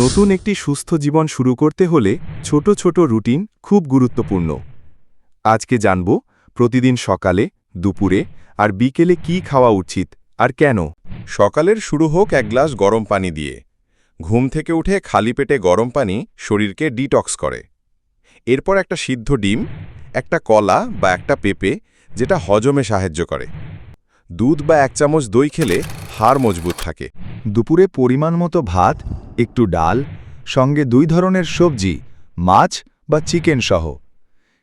নতুন একটি সুস্থ জীবন শুরু করতে হলে ছোট ছোট রুটিন খুব গুরুত্বপূর্ণ। আজকে জানব, প্রতিদিন সকালে, দুপুরে আর বিকেলে কি খাওয়া উচিত আর কেন? সকালের শুরু হোক এক গ্লাস গরম পানি দিয়ে। ঘুম থেকে উঠে খালি পেটে গরম পানি শরীরকে ডিটক্স করে। এরপর একটা সিদ্ধ ডিম, একটা কলা বা একটা পেঁপে যেটা হজমে সাহায্য করে। দুধ বা এক চামচ দই খেলে হাড় মজবুত থাকে। দুপুরে পরিমাণ মতো ভাত একটু ডাল, সঙ্গে দুই ধরনের সবজি, মাছ বা চিকেন সহ।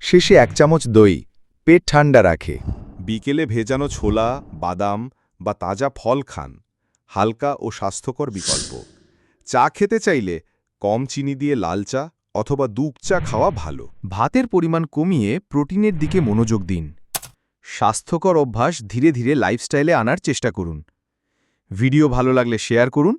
শেষে এক চামচ দই, পেট ঠান্ডা রাখে। বিকেলে ভেজানো ছোলা, বাদাম বা তাজা ফল খান। হালকা ও স্বাস্থ্যকর বিকল্প। চা খেতে চাইলে কম চিনি দিয়ে লাল চা অথবা দুধ চা খাওয়া ভালো। ভাতের পরিমাণ কমিয়ে প্রোটিনের দিকে মনোযোগ দিন। স্বাস্থ্যকর অভ্যাস ধীরে ধীরে লাইফস্টাইলে আনার চেষ্টা করুন। ভিডিও ভালো লাগলে শেয়ার করুন।